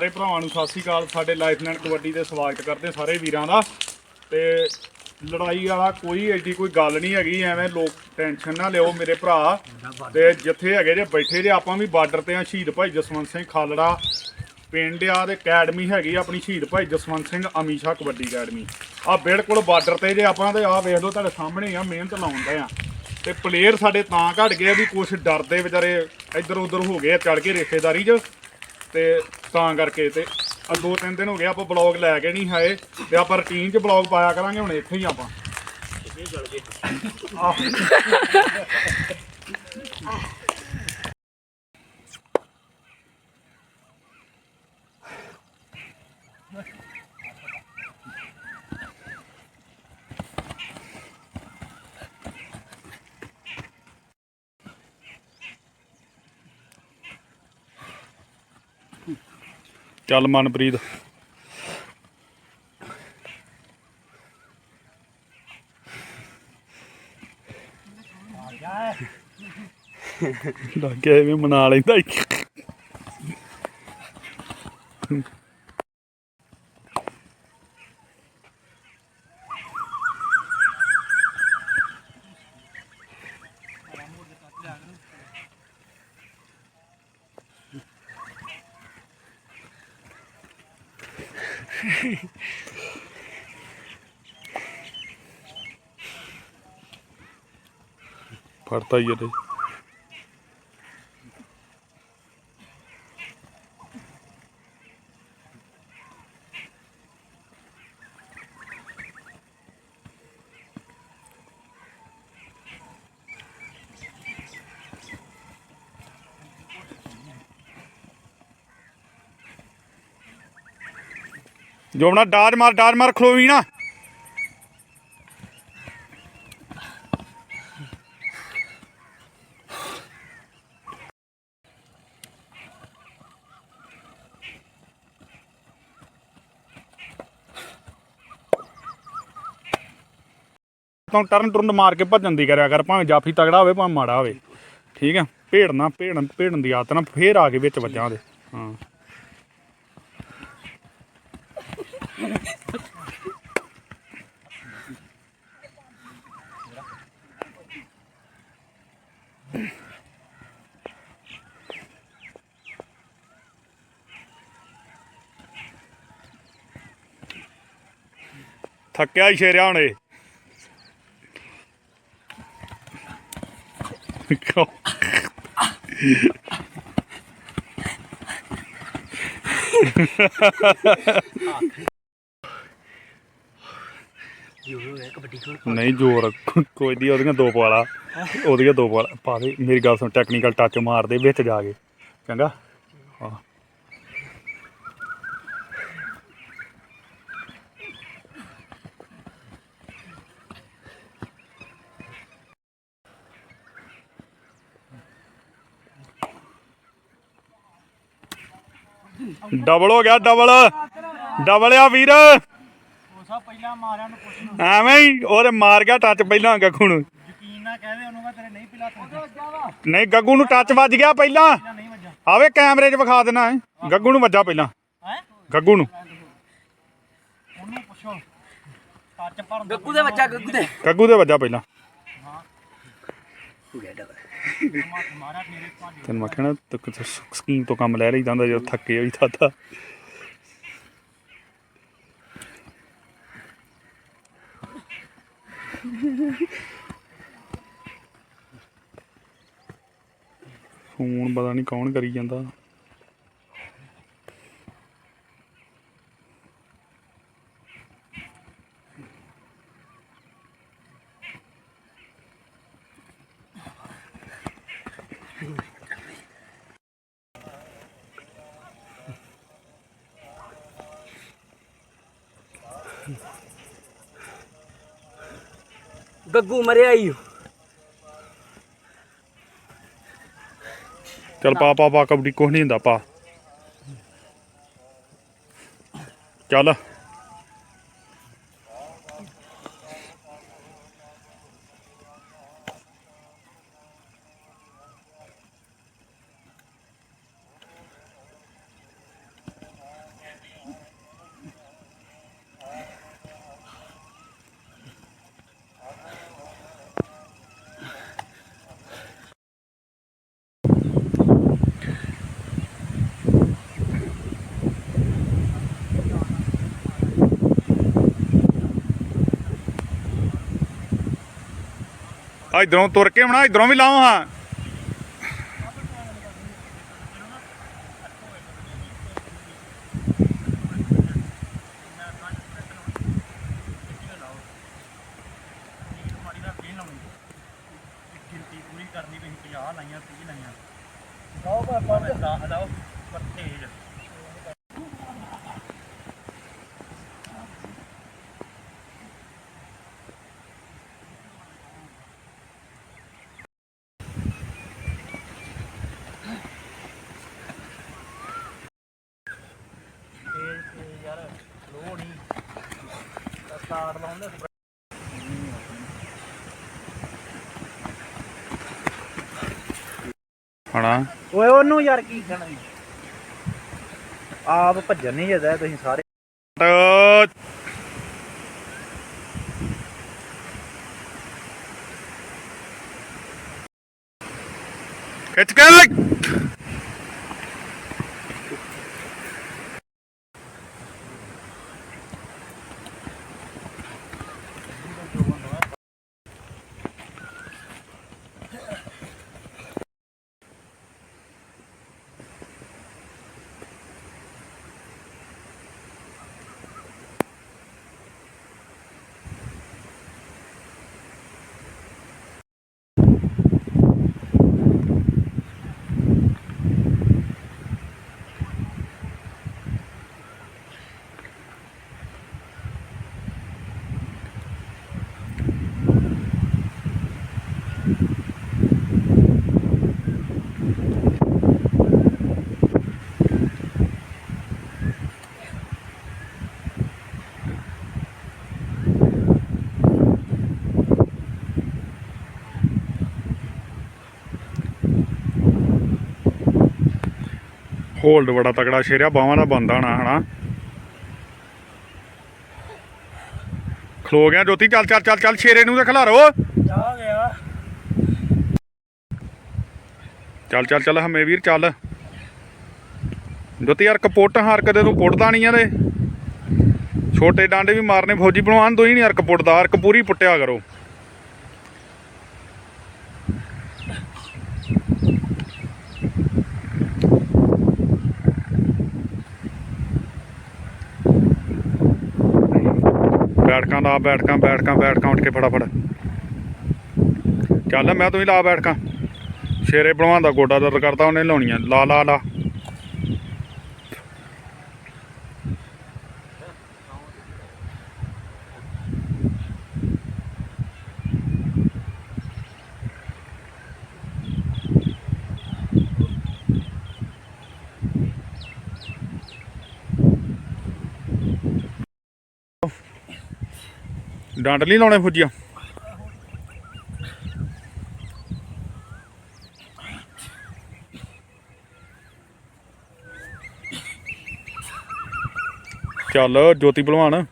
ਸਾਰੇ ਭਰਾਵਾਂ ਨੂੰ ਸਤਿ ਸ੍ਰੀ ਅਕਾਲ। ਸਾਡੇ ਲਾਈਫਲਾਈਨ ਕਬੱਡੀ ਦੇ ਸਵਾਗਤ ਕਰਦੇ ਸਾਰੇ ਵੀਰਾਂ ਦਾ। ਤੇ ਲੜਾਈ ਵਾਲਾ ਕੋਈ ਐਡੀ ਕੋਈ ਗੱਲ ਨਹੀਂ ਹੈਗੀ, ਐਵੇਂ ਲੋਕ ਟੈਨਸ਼ਨ ਨਾ ਲਿਓ ਮੇਰੇ ਭਰਾ। ਤੇ ਜਿੱਥੇ ਹੈਗੇ ਜੇ, ਬੈਠੇ ਜੇ, ਆਪਾਂ ਵੀ ਬਾਰਡਰ ਤੇ ਆ, ਸ਼ਹੀਦ ਭਾਈ ਜਸਵੰਤ ਸਿੰਘ ਖਾਲੜਾ ਪਿੰਡ ਆ ਤੇ ਅਕੈਡਮੀ ਹੈਗੀ ਆਪਣੀ ਸ਼ਹੀਦ ਭਾਈ ਜਸਵੰਤ ਸਿੰਘ ਅਮੀਸ਼ਾ ਕਬੱਡੀ ਅਕੈਡਮੀ। ਆ ਬਿਲਕੁਲ ਬਾਰਡਰ ਤੇ ਜੇ ਆਪਾਂ ਤੇ ਆ ਵੇਖ ਲਓ ਤੁਹਾਡੇ ਸਾਹਮਣੇ ਆ, ਮਿਹਨਤ ਲਾਉਂਦੇ ਆ। ਤੇ ਪਲੇਅਰ ਸਾਡੇ ਤਾਂ ਘਟ ਗਏ ਵੀ ਕੁਝ ਡਰਦੇ ਵਿਚਾਰੇ ਇੱਧਰ ਉੱਧਰ ਹੋ ਗਏ ਆ ਚੜ ਕੇ ਰਿਸ਼ਤੇਦਾਰੀ 'ਚ। ਤੇ ਤਾਂ ਕਰਕੇ ਤੇ ਆ ਦੋ ਤਿੰਨ ਦਿਨ ਹੋ ਗਏ ਆਪਾਂ ਬਲੌਗ ਲੈ ਕੇ ਨਹੀਂ ਆਏ ਤੇ ਆਪਾਂ ਰੁਟੀਨ 'ਚ ਬਲੌਗ ਪਾਇਆ ਕਰਾਂਗੇ ਹੁਣ ਇੱਥੇ ਹੀ ਆਪਾਂ ਆਹ। ਚੱਲ ਮਨਪ੍ਰੀਤ ਲੱਗੇ ਵੀ ਮਨਾ ਲੈਂਦਾ ਈ। ਫੜਤਾ ਹੀ ਜੋਬਣਾ ਡਾਜ ਮਾਰ ਡਾਜ ਮਾਰ ਖਲੋਵੀ ਨਾ। ਤੋਂ ਟਰਨ ਟਰਨ ਮਾਰ ਕੇ ਭੱਜਣ ਦੀ ਕਰਿਆ ਕਰ, ਭਾਵੇਂ ਜਾਫੀ ਤਗੜਾ ਹੋਵੇ, ਭਾਵੇਂ ਮਾੜਾ ਹੋਵੇ। ਠੀਕ ਹੈ ਭੇੜਨਾ, ਭੇੜਨ ਭੇੜਨ ਦੀ ਆਦਤ ਨਾ, ਫੇਰ ਆ ਕੇ ਵਿੱਚ ਵੱਜਾਂ ਉਹਦੇ। ਹਾਂ। ਥੱਕਿਆ ਹੀ ਸ਼ੇਰਿਆ ਹੁਣੇ ਨਹੀਂ ਜ਼ੋਰ, ਕੋਈ ਦੀ ਉਹਦੀਆਂ ਦੋ ਪਾਲਾ ਉਹਦੀਆਂ ਦੋ ਪਾਲਾ ਪਾ ਦੇ, ਮੇਰੀ ਗੱਲ ਸੁਣ ਟੈਕਨੀਕਲ ਟੱਚ ਮਾਰਦੇ ਵਿੱਚ ਜਾ ਕੇ। ਚੰਗਾ? ਹਾਂ। ਡਬਲ ਹੋ ਗਿਆ ਡਬਲ। ਡਬਲ ਆ ਵੀਰ। ਕੋਸਾ ਪਹਿਲਾਂ ਮਾਰਿਆ ਨੂੰ ਕੁਛ ਨੂੰ ਐਵੇਂ ਹੀ ਉਹਦੇ ਮਾਰ ਗਿਆ ਟੱਚ ਪਹਿਲਾਂ ਗੱਗੂ ਨੂੰ। ਯਕੀਨ ਨਾ ਕਹਦੇ ਉਹਨੂੰ ਕਹ ਤੇਰੇ ਨਹੀਂ ਪਿਲਾ ਤੂੰ। ਨਹੀਂ ਗੱਗੂ ਨੂੰ ਟੱਚ ਵੱਜ ਗਿਆ ਪਹਿਲਾਂ। ਨਹੀਂ ਵੱਜਾ ਆਵੇ ਕੈਮਰੇ 'ਚ ਵਿਖਾ ਦੇਣਾ ਹੈ। ਗੱਗੂ ਨੂੰ ਵੱਜਾ ਪਹਿਲਾਂ। ਹੈ? ਗੱਗੂ ਨੂੰ। ਉਹਨੂੰ ਪੁੱਛੋ। ਟੱਚ ਪਰ ਗੱਗੂ ਦੇ ਬੱਚਾ ਗੱਗੂ ਦੇ। ਗੱਗੂ ਦੇ ਵੱਜਾ ਪਹਿਲਾਂ। ਮਾਰਿਆ ਫੇਰੇ ਭੱਜ ਤੈਨੂੰ ਮੈਂ ਕਹਿਣਾ, ਤੂੰ ਸਕੀਮ ਤੋਂ ਕੰਮ ਲੈ ਰਹੀ ਜਾਂਦਾ, ਜਦੋਂ ਥੱਕੇ ਹੋਈ ਤਾਂ ਫੋਨ ਪਤਾ ਨਹੀਂ ਕੌਣ ਕਰੀ ਜਾਂਦਾ। ਗੱਗੂ ਮਰਿਆ ਈ ਓ। ਚੱਲ ਪਾ ਪਾ ਪਾ ਕਬੱਡੀ ਕੁਛ ਨਹੀਂ ਹੁੰਦਾ ਪਾ ਚੱਲ ਇਧਰੋਂ ਤੁਰ ਕੇ ਆਉਣਾ ਇਧਰੋਂ ਵੀ ਲਾਓ ਹਾਂ ਮਾੜੀ ਦਾ ਫੇਲ ਲਾਉਣੀ ਇੱਕ ਗਿਣਤੀ ਪੂਰੀ ਕਰਨੀ ਵੀ 50 ਲਾਈਆਂ 30 ਲਾਈਆਂ ਲਾਓ ਬਾਬਾ ਦਸ ਲਾਓ ਪਰ ਤੇਜ਼ ਤੇਜ਼ ਤੇਜ਼ ਯਾਰ ਲੋ ਨਹੀਂ। ਸਟਾਰਟ ਲਾਉਂਦੇ ਹਣਾ? ਓਏ ਉਹਨੂੰ ਯਾਰ ਕੀ ਕਹਿਣਾ ਆਪ ਭੱਜਣ ਨਹੀਂ ਜਦਾ ਤੁਸੀਂ ਸਾਰੇ। ਖਿੱਚ ਕੇ। ਲੈ ਹੋਲਡ ਬੜਾ ਤਕੜਾ ਸ਼ੇਰਿਆ ਬਾਹਾਂ ਦਾ ਬੰਦਾ ਨਾ ਹਨਾ? ਖਲੋ ਗਿਆ ਜੋਤੀ ਚੱਲ ਚੱਲ ਚੱਲ ਚੱਲ ਸ਼ੇਰੇ ਨੂੰ ਤੇ ਖਿਲਾਰੋ। ਗਿਆ। ਚੱਲ ਚੱਲ ਚੱਲ ਹਮੇ ਵੀਰ ਚੱਲ। ਜੋਤੀ ਯਾਰ ਕਪੁੱਟ ਹਾਰ ਕਦੇ ਤੂੰ ਪੁੱਟਦਾ ਨਹੀਂ ਯਾਰੇ ਛੋਟੇ ਡਾਂਡੇ ਵੀ ਮਾਰਨੇ ਫੌਜੀ ਬਣਵਾਨ ਤੋਂ ਹੀ ਨਹੀਂ ਯਾਰ ਕਪੁੱਟਦਾ ਅਰਕ ਪੂਰੀ ਪੁੱਟਿਆ ਕਰੋ। ਬੈਠਕਾਂ ਲਾ ਬੈਠਕਾਂ ਬੈਠਕਾਂ ਬੈਠਕਾਂ ਉੱਠ ਕੇ ਫਟਾਫਟ। ਚੱਲ ਮੈਂ ਤੂੰ ਹੀ ਲਾ ਬੈਠਕਾਂ। ਸ਼ੇਰੇ ਬਣਵਾਉਂਦਾ ਗੋਡਾ ਦਰਦ ਕਰਦਾ, ਉਹਨੇ ਲਾਉਣੀਆਂ। ਲਾ ਲਾ ਲਾ। ਡੰਡ ਨਹੀਂ ਲਾਉਣੇ ਫੁੱਜੀਆਂ? ਚੱਲ ਜੋਤੀ ਭਲਵਾਨ।